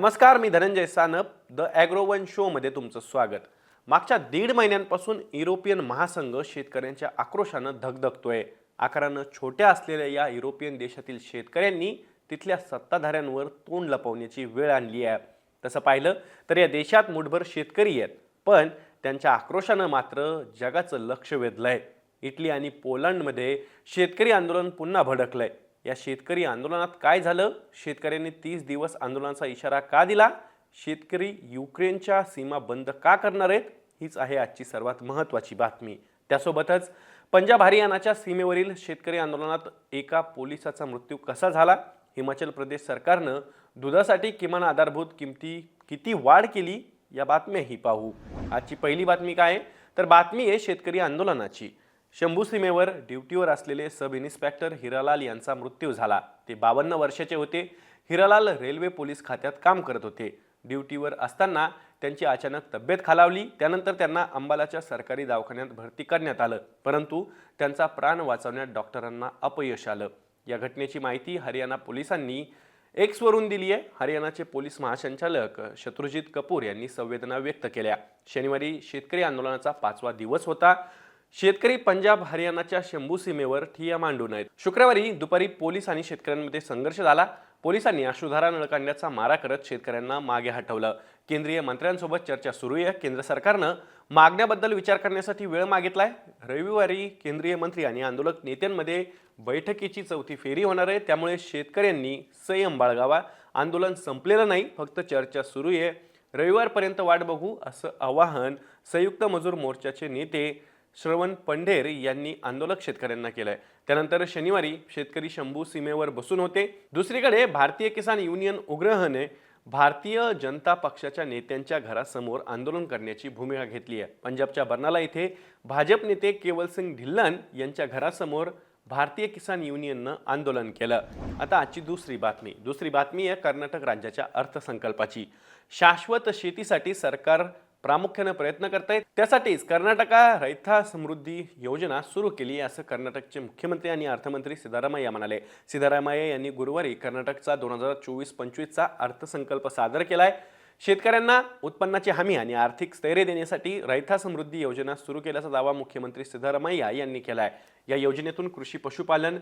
नमस्कार मी धनंजय सानप द ॲग्रोवन शोमध्ये तुमचं स्वागत. मागच्या दीड महिन्यांपासून युरोपियन महासंघ शेतकऱ्यांच्या आक्रोशानं धगधगतोय. आकारानं छोट्या असलेल्या या युरोपियन देशातील शेतकऱ्यांनी तिथल्या सत्ताधाऱ्यांवर तोंड लपवण्याची वेळ आणली आहे. तसं पाहिलं तर या देशात मुठभर शेतकरी आहेत पण त्यांच्या आक्रोशानं मात्र जगाचं लक्ष वेधलंय. इटली आणि पोलंडमध्ये शेतकरी आंदोलन पुन्हा भडकलंय. या शेतकरी आंदोलनात काय झालं? शेतकऱ्यांनी तीस दिवस आंदोलनाचा इशारा का दिला? शेतकरी युक्रेनच्या सीमा बंद का करणार आहेत? हीच आहे आजची सर्वात महत्त्वाची बातमी. त्यासोबतच पंजाब हरियाणाच्या सीमेवरील शेतकरी आंदोलनात एका पोलिसाचा मृत्यू कसा झाला? हिमाचल प्रदेश सरकारनं दुधासाठी किमान आधारभूत किमती किती वाढ केली? या बातम्याही पाहू. आजची पहिली बातमी काय? आहे? तर बातमी आहे शेतकरी आंदोलनाची. शंभू सीमेवर ड्युटीवर असलेले सब इन्स्पेक्टर हिरालाल यांचा मृत्यू झाला. ते बावन्न वर्षाचे होते. हिरालाल रेल्वे पोलीस खात्यात काम करत होते. ड्युटीवर असताना त्यांची अचानक तब्येत खालावली. त्यानंतर त्यांना अंबालाच्या सरकारी दवाखान्यात भरती करण्यात आलं. परंतु त्यांचा प्राण वाचवण्यात डॉक्टरांना अपयश आलं. या घटनेची माहिती हरियाणा पोलिसांनी एक्सवरून दिली आहे. हरियाणाचे पोलीस महासंचालक शत्रुजित कपूर यांनी संवेदना व्यक्त केल्या. शनिवारी शेतकरी आंदोलनाचा पाचवा दिवस होता. शेतकरी पंजाब हरियाणाच्या शंभू सीमेवर ठिय्या मांडून आहेत. शुक्रवारी दुपारी पोलीस आणि शेतकऱ्यांमध्ये संघर्ष झाला. पोलिसांनी अश्रुधारा नळ काढण्याचा मारा करत शेतकऱ्यांना मागे हटवलं. केंद्रीय मंत्र्यांसोबत चर्चा सुरू आहे. केंद्र सरकारनं मागण्याबद्दल विचार करण्यासाठी वेळ मागितलाय. रविवारी केंद्रीय मंत्री आणि आंदोलक नेत्यांमध्ये बैठकीची चौथी फेरी होणार आहे. त्यामुळे शेतकऱ्यांनी संयम बाळगावा. आंदोलन संपलेलं नाही फक्त चर्चा सुरू आहे. रविवारपर्यंत वाट बघू असं आवाहन संयुक्त मजूर मोर्चाचे नेते श्रवण पंढेर यांनी आंदोलक शेतकऱ्यांना केलंय. त्यानंतर शनिवारी शेतकरी शंभू सीमेवर बसून होते. दुसरीकडे भारतीय किसान युनियन उग्रहने भारतीय जनता पक्षाच्या नेत्यांच्या घरासमोर आंदोलन करण्याची भूमिका घेतली आहे. पंजाबच्या बर्नाला इथे भाजप नेते केवल सिंग ढिल्लन यांच्या घरासमोर भारतीय किसान युनियननं आंदोलन केलं. आता आजची दुसरी बातमी. दुसरी बातमी आहे कर्नाटक राज्याच्या अर्थसंकल्पाची. शाश्वत शेतीसाठी सरकार प्रामुख्यानं प्रयत्न करतायत. त्यासाठीच कर्नाटका रैथा समृद्धी योजना सुरू केली असं कर्नाटकचे मुख्यमंत्री आणि अर्थमंत्री सिद्धारामय्या म्हणाले. सिद्धारामय्या यांनी गुरुवारी कर्नाटकचा दोन हजार चोवीस पंचवीसचा अर्थसंकल्प सादर केलाय शेतकऱ्यांना उत्पन्नाची हमी आणि आर्थिक स्थैर्य देण्यासाठी रैथा समृद्धी योजना सुरू केल्याचा दावा मुख्यमंत्री सिद्धारामय्या यांनी केला आहे. या योजनेतून कृषी पशुपालन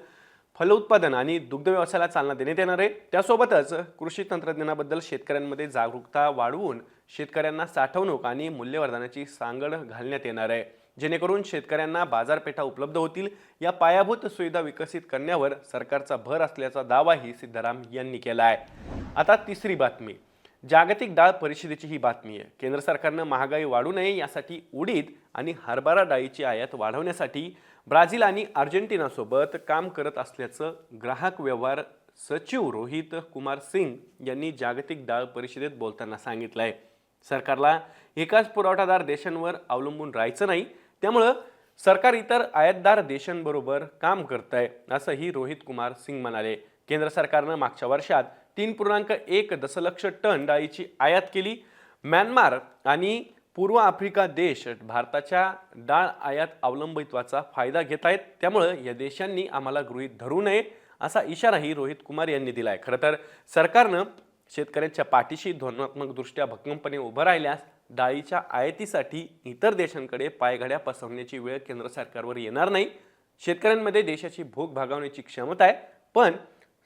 फलोत्पादन आणि दुग्ध व्यवसायाला चालना देण्यात येणार आहे. त्यासोबतच कृषी तंत्रज्ञानाबद्दल शेतकऱ्यांमध्ये जागरूकता वाढवून शेतकऱ्यांना साठवणूक आणि मूल्यवर्धनाची सांगड घालण्यात येणार आहे. जेणेकरून शेतकऱ्यांना बाजारपेठा उपलब्ध होतील. या पायाभूत सुविधा विकसित करण्यावर सरकारचा भर असल्याचा दावाही सिद्धाराम यांनी केला आहे आता तिसरी बातमी. जागतिक डाळ परिषदेची ही बातमी आहे. केंद्र सरकारनं महागाई वाढू नये यासाठी उडीद आणि हरभरा डाळीची आयात वाढवण्यासाठी ब्राझील आणि अर्जेंटिनासोबत काम करत असल्याचं ग्राहक व्यवहार सचिव रोहित कुमार सिंग यांनी जागतिक डाळ परिषदेत बोलताना सांगितलं आहे सरकारला एकाच पुरवठादार देशांवर अवलंबून राहायचं नाही त्यामुळं सरकार इतर आयातदार देशांबरोबर काम करत आहे असंही रोहित कुमार सिंग म्हणाले. केंद्र सरकारनं मागच्या वर्षात तीन पूर्णांक एक दशलक्ष टन डाळीची आयात केली. म्यानमार आणि पूर्व आफ्रिका देश भारताच्या डाळ आयात अवलंबित्वाचा फायदा घेत आहेत. त्यामुळं या देशांनी आम्हाला गृहीत धरू नये असा इशाराही रोहित कुमार यांनी दिला आहे खरं तर सरकारनं शेतकऱ्यांच्या पाठीशी धोरणात्मकदृष्ट्या भक्कमपणे उभं राहिल्यास डाळीच्या आयातीसाठी इतर देशांकडे पायघड्या पसरवण्याची वेळ केंद्र सरकारवर येणार नाही. शेतकऱ्यांमध्ये देशाची भूक भागवण्याची क्षमता आहे. पण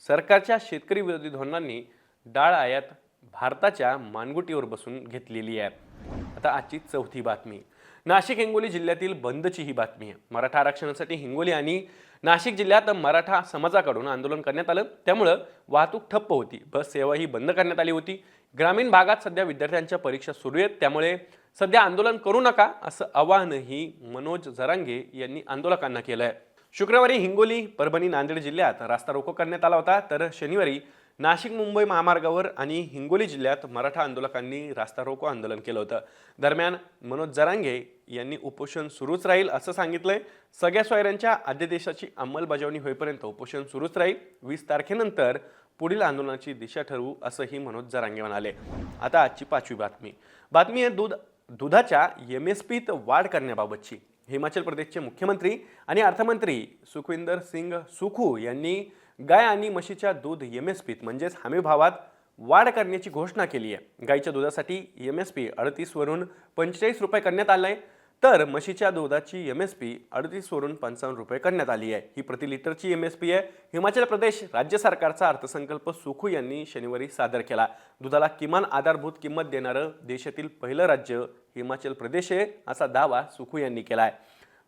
सरकारच्या शेतकरी विरोधी धोरणांनी डाळ आयात भारताच्या मानगुटीवर बसून घेतलेली आहे. आता आजची चौथी बातमी. नाशिक हिंगोली जिल्ह्यातील बंदची ही बातमी आहे. मराठा आरक्षणासाठी हिंगोली आणि नाशिक जिल्ह्यात मराठा समाजाकडून आंदोलन करण्यात आलं. त्यामुळं वाहतूक ठप्प होती. बस सेवा ही बंद करण्यात आली होती. ग्रामीण भागात सध्या विद्यार्थ्यांच्या परीक्षा सुरू आहेत. त्यामुळे सध्या आंदोलन करू नका असं आवाहनही मनोज जरांगे यांनी आंदोलकांना केलं आहे शुक्रवारी हिंगोली परभणी नांदेड जिल्ह्यात रास्ता रोको करण्यात आला होता. तर शनिवारी नाशिक मुंबई महामार्गावर आणि हिंगोली जिल्ह्यात मराठा आंदोलकांनी रास्ता रोको आंदोलन केलं होतं. दरम्यान मनोज जरांगे यांनी उपोषण सुरूच राहील असं सांगितलंय. सगळ्या सोयऱ्यांच्या अध्यादेशाची अंमलबजावणी होईपर्यंत उपोषण सुरूच राहील. वीस तारखेनंतर पुढील आंदोलनाची दिशा ठरवू असंही मनोज जरांगे म्हणाले. आता आजची पाचवी बातमी. बातमी आहे दूध दुधाच्या एम एस पीत वाढ करण्याबाबतची. हिमाचल प्रदेशचे मुख्यमंत्री आणि अर्थमंत्री सुखविंदर सिंग सुखू यांनी गाय आणि म्हशीच्या दूध एम एस पीत म्हणजेच हमीभावात वाढ करण्याची घोषणा केली आहे. गाईच्या दुधासाठी एम एस पी अडतीसवरून पंचेचाळीस रुपये करण्यात आलं आहे. तर म्हशीच्या दुधाची एम एस पी अडतीसवरून पंचावन्न रुपये करण्यात आली आहे. ही प्रति लिटरची एम एस पी आहे. हिमाचल प्रदेश राज्य सरकारचा अर्थसंकल्प सुखू यांनी शनिवारी सादर केला. दुधाला किमान आधारभूत किंमत देणारं देशातील पहिलं राज्य हिमाचल प्रदेश आहे असा दावा सुखू यांनी केला आहे.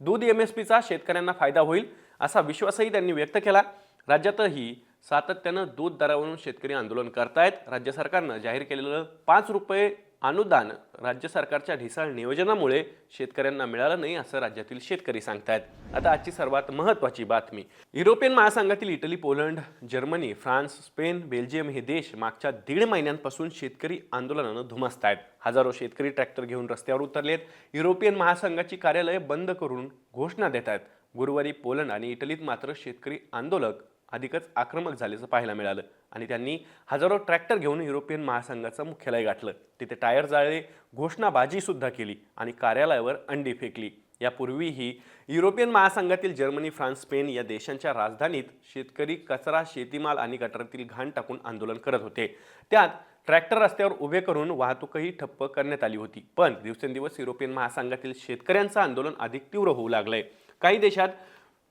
दूध एम एस पीचा शेतकऱ्यांना फायदा होईल असा विश्वासही त्यांनी व्यक्त केला. राज्यातही सातत्यानं दूध दरावरून शेतकरी आंदोलन करतायत. राज्य सरकारनं जाहीर केलेलं पाच रुपये अनुदान राज्य सरकारच्या ढिसाळ नियोजनामुळे शेतकऱ्यांना मिळालं नाही असं राज्यातील शेतकरी सांगतायत. आता आजची सर्वात महत्त्वाची बातमी. European महासंघातील Italy Poland Germany France Spain Belgium हे देश मागच्या दीड महिन्यांपासून शेतकरी आंदोलनानं धुमसत आहेत हजारो शेतकरी ट्रॅक्टर घेऊन रस्त्यावर उतरलेत. युरोपियन महासंघाची कार्यालये बंद करून घोषणा देत आहेत गुरुवारी पोलंड आणि इटलीत मात्र शेतकरी आंदोलक अधिकच आक्रमक झाल्याचं पाहायला मिळालं. आणि त्यांनी हजारो ट्रॅक्टर घेऊन युरोपियन महासंघाचं मुख्यालय गाठलं. तिथे टायर जाळले घोषणाबाजीसुद्धा केली आणि कार्यालयावर अंडी फेकली. यापूर्वीही युरोपियन महासंघातील जर्मनी फ्रान्स स्पेन या देशांच्या राजधानीत शेतकरी कचरा शेतीमाल आणि गटारातील घाण टाकून आंदोलन करत होते. त्यात ट्रॅक्टर रस्त्यावर उभे करून वाहतूकही ठप्प करण्यात आली होती. पण दिवसेंदिवस युरोपियन महासंघातील शेतकऱ्यांचं आंदोलन अधिक तीव्र होऊ लागलंय. काही देशात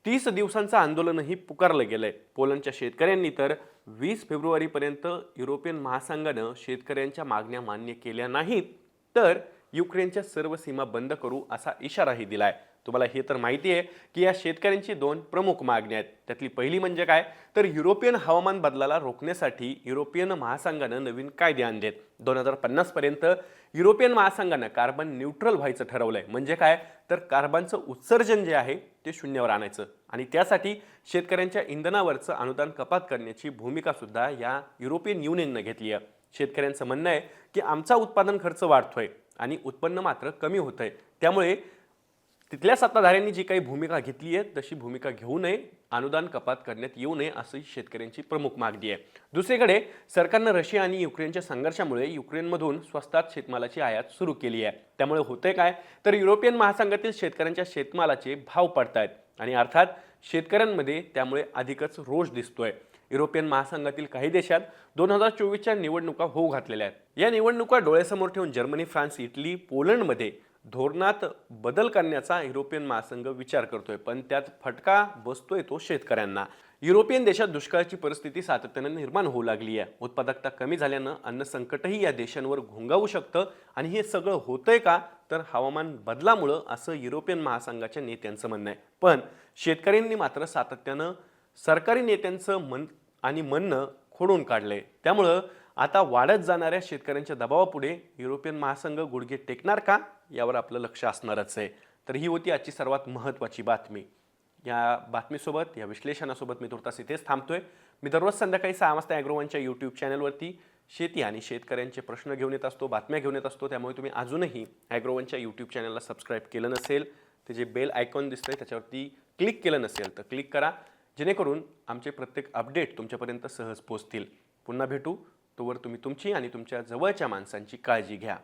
तीस दिवसांचं आंदोलनही पुकारलं गेलंय. पोलंडच्या शेतकऱ्यांनी तर वीस फेब्रुवारीपर्यंत युरोपियन महासंघानं शेतकऱ्यांच्या मागण्या मान्य केल्या नाहीत. तर युक्रेनच्या सर्व सीमा बंद करू असा इशाराही दिलाय. तुम्हाला हे तर माहिती आहे की या शेतकऱ्यांची दोन प्रमुख मागण्या आहेत. त्यातली पहिली म्हणजे काय? तर युरोपियन हवामान बदलाला रोखण्यासाठी युरोपियन महासंघानं नवीन कायदे आणलेत. दोन हजार पन्नासपर्यंत युरोपियन महासंघानं कार्बन न्यूट्रल व्हायचं ठरवलंय. म्हणजे काय? तर कार्बनचं उत्सर्जन जे आहे ते शून्यावर आणायचं. आणि त्यासाठी शेतकऱ्यांच्या इंधनावरचं अनुदान कपात करण्याची भूमिकासुद्धा या युरोपियन युनियननं घेतली आहे. शेतकऱ्यांचं म्हणणं आहे की आमचा उत्पादन खर्च वाढतोय आणि उत्पन्न मात्र कमी होतंय. त्यामुळे तिथल्या सत्ताधाऱ्यांनी जी काही भूमिका घेतली आहे तशी भूमिका घेऊ नये. अनुदान कपात करण्यात येऊ नये अशी शेतकऱ्यांची प्रमुख मागणी आहे. दुसरीकडे सरकारनं रशिया आणि युक्रेनच्या संघर्षामुळे युक्रेनमधून स्वस्तात शेतमालाची आयात सुरू केली आहे. त्यामुळे होते काय? तर युरोपियन महासंघातील शेतकऱ्यांच्या शेतमालाचे भाव पडतायत आणि अर्थात शेतकऱ्यांमध्ये त्यामुळे अधिकच रोष दिसतोय. युरोपियन महासंघातील काही देशात दोन हजार चोवीसच्या निवडणुका होऊ घातलेल्या आहेत. या निवडणुका डोळ्यासमोर ठेवून जर्मनी फ्रान्स इटली पोलंडमध्ये धोरणात बदल करण्याचा युरोपियन महासंघ विचार करतोय पण त्यात फटका बसतोय तो शेतकऱ्यांना. युरोपियन देशात दुष्काळाची परिस्थिती सातत्यानं निर्माण होऊ लागली आहे. उत्पादकता कमी झाल्यानं अन्न संकटही या देशांवर घोंगावू शकतं. आणि हे सगळं होतंय का? तर हवामान बदलामुळं असं युरोपियन महासंघाच्या नेत्यांचं म्हणणं आहे. पण शेतकऱ्यांनी मात्र सातत्यानं सरकारी नेत्यांचं मन आणि म्हणणं खोडून काढलंय. त्यामुळं आता वाढत जाणाऱ्या शेतकऱ्यांच्या दबावापुढे युरोपियन महासंघ गुडघे टेकणार का? यावर आपलं लक्ष असणारच आहे. तर ही होती आजची सर्वात महत्त्वाची बातमी. या बातमीसोबत या विश्लेषणासोबत मी तुर्तास इथेच थांबतोय. मी दररोज संध्याकाळी सहा वाजता ॲग्रोवनच्या यूट्यूब चॅनलवरती शेती आणि शेतकऱ्यांचे प्रश्न घेऊन येत असतो बातम्या घेऊन येत असतो. त्यामुळे तुम्ही अजूनही ॲग्रोवनच्या यूट्यूब चॅनलला सबस्क्राईब केलं नसेल ते जे बेल आयकॉन दिसतंय त्याच्यावरती क्लिक केलं नसेल तर क्लिक करा. जेणेकरून आमचे प्रत्येक अपडेट तुमच्यापर्यंत सहज पोचतील पुन्हा भेटू. तोवर तुम्ही तुमची आणि तुमच्या जवळच्या माणसांची काळजी घ्या.